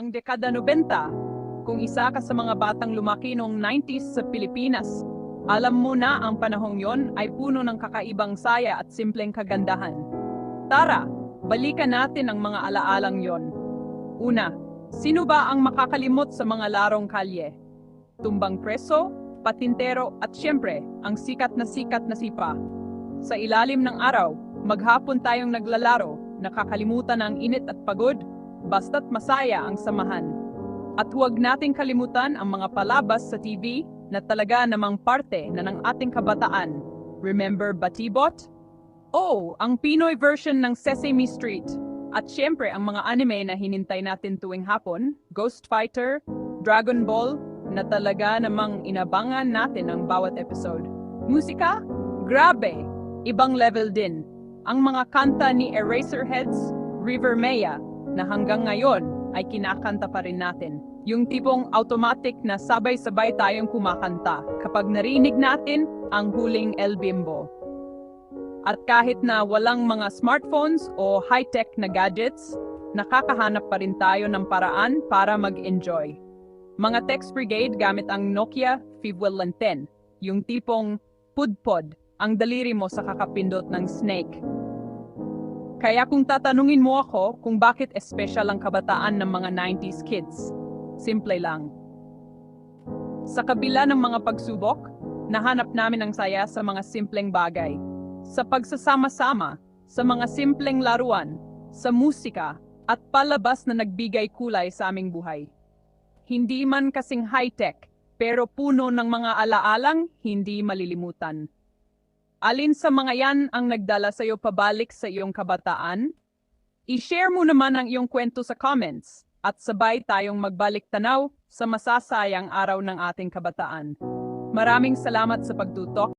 ang dekada 90. Kung isa ka sa mga batang lumaki noong 90s sa Pilipinas, alam mo na ang panahong yon ay puno ng kakaibang saya at simpleng kagandahan. Tara, balikan natin ang mga alaalang yon. Una, sino ba ang makakalimot sa mga larong kalye? Tumbang preso, patintero at siyempre, ang sikat na sikat na sipa. Sa ilalim ng araw, maghapon tayong naglalaro, nakakalimutan ang init at pagod, basta't masaya ang samahan. At huwag nating kalimutan ang mga palabas sa TV na talaga namang parte na ng ating kabataan. Remember Batibot? Oh, ang Pinoy version ng Sesame Street. At syempre ang mga anime na hinintay natin tuwing hapon, Ghost Fighter, Dragon Ball, na talaga namang inabangan natin ang bawat episode. Musika? Grabe! Ibang level din. Ang mga kanta ni Eraserheads, River Maya, na hanggang ngayon ay kinakanta pa rin natin. Yung tipong automatic na sabay-sabay tayong kumakanta kapag narinig natin ang huling El Bimbo. At kahit na walang mga smartphones o high-tech na gadgets, nakakahanap pa rin tayo ng paraan para mag-enjoy. Mga text brigade gamit ang Nokia 510, yung tipong pudpod ang daliri mo sa kakapindot ng snake. Kaya kung tatanungin mo ako kung bakit espesyal ang kabataan ng mga 90s kids, simple lang. Sa kabila ng mga pagsubok, nahanap namin ang saya sa mga simpleng bagay. Sa pagsasama-sama, sa mga simpleng laruan, sa musika, at palabas na nagbigay kulay sa aming buhay. Hindi man kasing high-tech, pero puno ng mga alaalang hindi malilimutan. Alin sa mga yan ang nagdala sa iyo pabalik sa iyong kabataan? I-share mo naman ang iyong kwento sa comments at sabay tayong magbalik tanaw sa masasayang araw ng ating kabataan. Maraming salamat sa pagtutok.